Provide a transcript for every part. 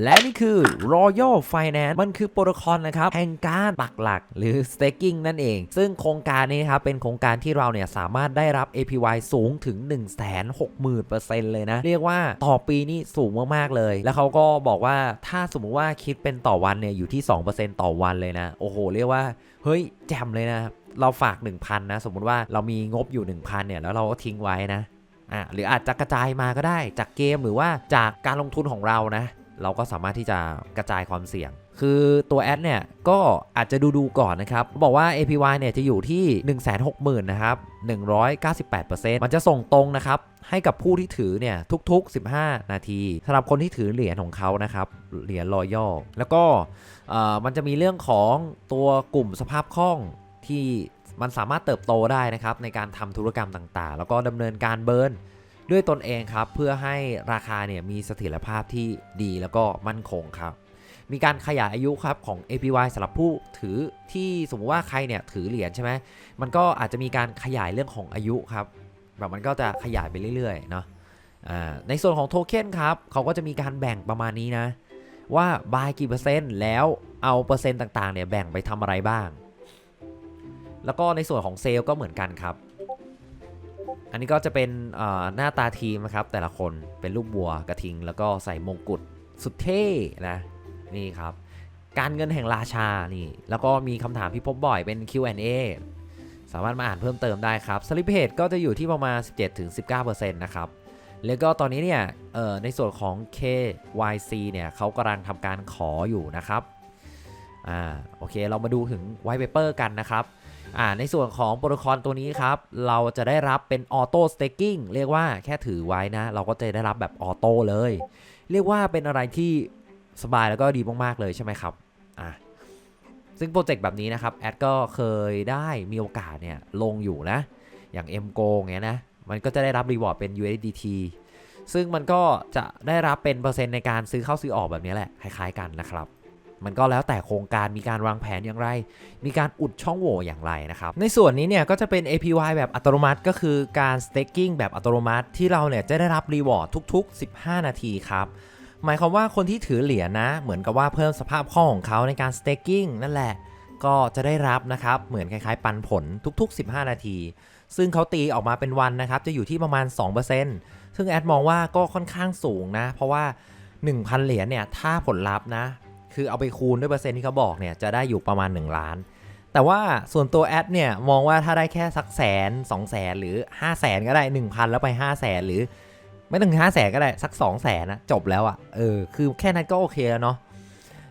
และนี่คือ Royal Finance มันคือโปรโตคอลนะครับแห่งการปักหลักหรือ staking นั่นเอง ซึ่งโครงการนี้ครับเป็นโครงการที่เราเนี่ยสามารถได้รับ APY สูงถึง 160,000%เลยนะ เรียกว่าต่อปีนี่สูงมาก ๆ เลย แล้วเขาก็บอกว่าถ้าสมมุติว่าคิดเป็นต่อวันเนี่ยอยู่ที่ 2%ต่อวันเลยนะ โอ้โห เรียกว่าเฮ้ยแจ่มเลยนะ เราฝาก 1,000 นะ สมมุติว่าเรามีงบอยู่ 1,000 เนี่ยแล้วเราก็ทิ้งไว้นะอะหรืออาจจะกระจายมาก็ได้จากเกมหรือว่าจากการลงทุนของเรานะ เราก็สามารถที่จะกระจายความเสี่ยง คือตัวแอดเนี่ยก็อาจจะดูดูก่อนนะครับ บอกว่า APY เนี่ยจะอยู่ที่ 160,000นะครับ198%มันจะส่งตรงนะครับ ให้กับผู้ที่ถือเนี่ยทุก ๆ 15 นาทีสำหรับคนที่ถือเหรียญของเขานะครับ เหรียญรอยัลแล้วก็มันจะมีเรื่องของตัวกลุ่มสภาพคล่องที่มันสามารถเติบโตได้นะครับในการทำธุรกรรมต่างๆ แล้วก็ดำเนินการเบิร์น ด้วยตนเองครับเพื่อให้ราคาเนี่ยมีเสถียรภาพที่ดีแล้วก็มั่นคงครับ มีการขยายอายุครับของ APY สำหรับผู้ถือที่สมมติว่าใครเนี่ยถือเหรียญใช่ไหมมันก็อาจจะมีการขยายเรื่องของอายุครับแบบมันก็จะขยายไปเรื่อยๆเนาะในส่วนของโทเค็นครับเขาก็จะมีการแบ่งประมาณนี้นะ ว่าบายกี่เปอร์เซ็นต์แล้วเอาเปอร์เซ็นต์ต่างๆเนี่ยแบ่งไปทำอะไรบ้าง แล้วก็ในส่วนของเซลล์ก็เหมือนกันครับ อันนี้ก็จะเป็นหน้าตาทีมนะครับ แต่ละคนเป็นรูปบัวกระทิง แล้วก็ใส่มงกุฎสุดเท่นะนี่ครับ การเงินแห่งราชานี่ แล้วก็มีคำถามที่พบบ่อยเป็น Q&A สามารถมาอ่านเพิ่มเติมได้ครับสลิปเพจก็จะอยู่ที่ประมาณ 17-19%นะครับแล้วก็ตอนนี้เนี่ยในส่วนของ KYC เนี่ยเขากำลังทำการขออยู่นะครับอ่าโอเคเรามาดูถึง white paper กันนะครับ อ่าในส่วนของโปรโตคอลตัวนี้ครับ เราจะได้รับเป็นออโต้สเต็กกิ้งเรียกว่าแค่ถือไว้นะ เราก็จะได้รับแบบออโต้เลย เรียกว่าเป็นอะไรที่สบายแล้วก็ดีมาก ๆ เลยใช่ไหมครับอะซึ่งโปรเจกต์แบบนี้นะครับ แอดก็เคยได้มีโอกาสเนี่ยลงอยู่นะ อย่าง m g o เงี้ยนะ มันก็จะได้รับรีวอร์ดเป็น USDT ซึ่งมันก็จะได้รับเป็นเปอร์เซ็นต์ในการซื้อเข้าซื้อออกแบบนี้แหละ คล้าย ๆ กันนะครับ มันก็แล้วแต่โครงการมีการวางแผนอย่างไร มีการอุดช่องโหว่อย่างไรนะครับ ในส่วนนี้เนี่ยก็จะเป็น APY แบบอัตโนมัติ ก็คือการ staking แบบอัตโนมัติ ที่เราเนี่ยจะได้รับรีวอร์ดทุก ๆ 15 นาทีครับหมายความว่าคนที่ถือเหรียญนะ เหมือนกับว่าเพิ่มสภาพคล่องของเขาในการ staking นั่นแหละ ก็จะได้รับนะครับ เหมือนคล้ายๆ ปันผลทุก ๆ 15 นาที ซึ่งเขาตีออกมาเป็นวันนะครับ จะอยู่ที่ประมาณ 2%ซึ่งแอดมองว่าก็ค่อนข้างสูงนะ เพราะว่า 1,000 เหรียญเนี่ย ถ้าผลลัพธ์นะ คือเอาไปคูณด้วยเปอร์เซ็นต์ที่เขาบอกเนี่ยจะได้อยู่ประมาณ 1 ล้าน แต่ว่าส่วนตัวแอดเนี่ยมองว่าถ้าได้แค่สักแสนสองแสนหรือ5 0 0แสนก็ได้ 1,000 แล้วไป 5 0 0แสนหรือ ไม่ต้องห้าแสนก็ได้สัก2 0 0แสนนะจบแล้วอะ่ะเออคือแค่นั้นก็โอเคแล้วเนาะ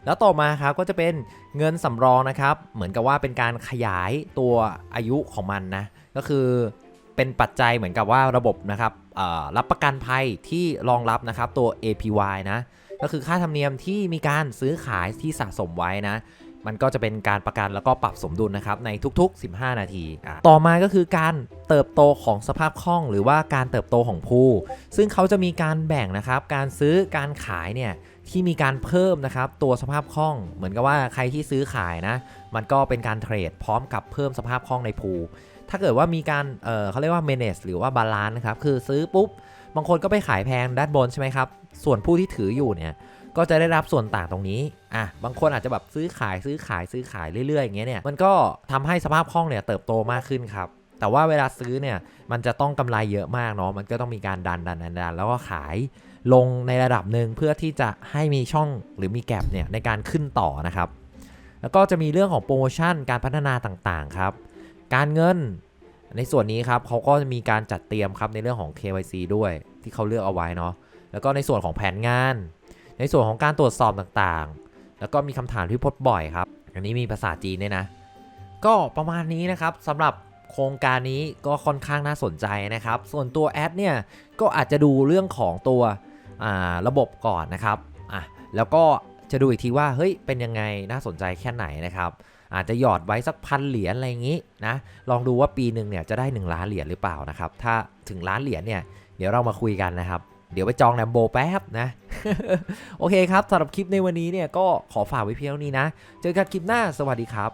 แล้วต่อมาครับก็จะเป็นเงินสำรองนะครับ เหมือนกับว่าเป็นการขยายตัวอายุของมันนะ ก็คือเป็นปัจจัยเหมือนกับว่าระบบนะครับรับประกันภัยที่รองรับนะครับตัว APY นะ ก็คือค่าธรรมเนียมที่มีการซื้อขายที่สะสมไว้นะ มันก็จะเป็นการประกันแล้วก็ปรับสมดุลนะครับในทุก ๆ 15 นาที ต่อมาก็คือการเติบโตของสภาพคล่องหรือว่าการเติบโตของผู้ ซึ่งเขาจะมีการแบ่งนะครับการซื้อการขายเนี่ยที่มีการเพิ่มนะครับตัวสภาพคล่อง เหมือนกับว่าใครที่ซื้อขายนะ มันก็เป็นการเทรดพร้อมกับเพิ่มสภาพคล่องในพูถ้าเกิดว่ามีการเเขาเรียกว่า manage หรือว่า balance นะครับ คือซื้อปุ๊บ บางคนก็ไปขายแพงด้านบนใช่ไหมครับ ส่วนผู้ที่ถืออยู่เนี่ยก็จะได้รับส่วนต่างตรงนี้ อะ บางคนอาจจะแบบซื้อขายซื้อขายซื้อขายเรื่อยๆอย่างเงี้ยเนี่ย มันก็ทำให้สภาพคล่องเนี่ยเติบโตมากขึ้นครับ แต่ว่าเวลาซื้อเนี่ย มันจะต้องกำไรเยอะมากเนาะ มันก็ต้องมีการดันดันดันดันแล้วก็ขายลงในระดับหนึ่งเพื่อที่จะให้มีช่องหรือมีแกลบเนี่ยในการขึ้นต่อนะครับ แล้วก็จะมีเรื่องของโปรโมชั่นการพัฒนาต่างๆครับ การเงิน ในส่วนนี้ครับเขาก็จะมีการจัดเตรียมครับในเรื่องของ KYC ด้วยที่เขาเลือกเอาไว้เนาะแล้วก็ในส่วนของแผนงาน ในส่วนของการตรวจสอบต่างๆ แล้วก็มีคำถามที่พบบ่อยครับ อันนี้มีภาษาจีนด้วยนะ ก็ประมาณนี้นะครับสำหรับโครงการนี้ก็ค่อนข้างน่าสนใจนะครับ ส่วนตัวแอดเนี่ยก็อาจจะดูเรื่องของตัวระบบก่อนนะครับอะแล้วก็จะดูอีกทีว่าเฮ้ยเป็นยังไงน่าสนใจแค่ไหนนะครับ อาจจะหยอดไว้สักพันเหรียญอะไรอย่างนี้นะลองดูว่าปีหนึ่งเนี่ยจะได้ 1 ล้านเหรียญหรือเปล่านะครับ ถ้าถึงล้านเหรียญเนี่ยเดี๋ยวเรามาคุยกันนะครับเดี๋ยวไปจองแลมโบแป๊บนะ โอเคครับสำหรับคลิปในวันนี้เนี่ยก็ขอฝากไว้เพียงเท่านี้นะ เจอกันคลิปหน้าสวัสดีครับ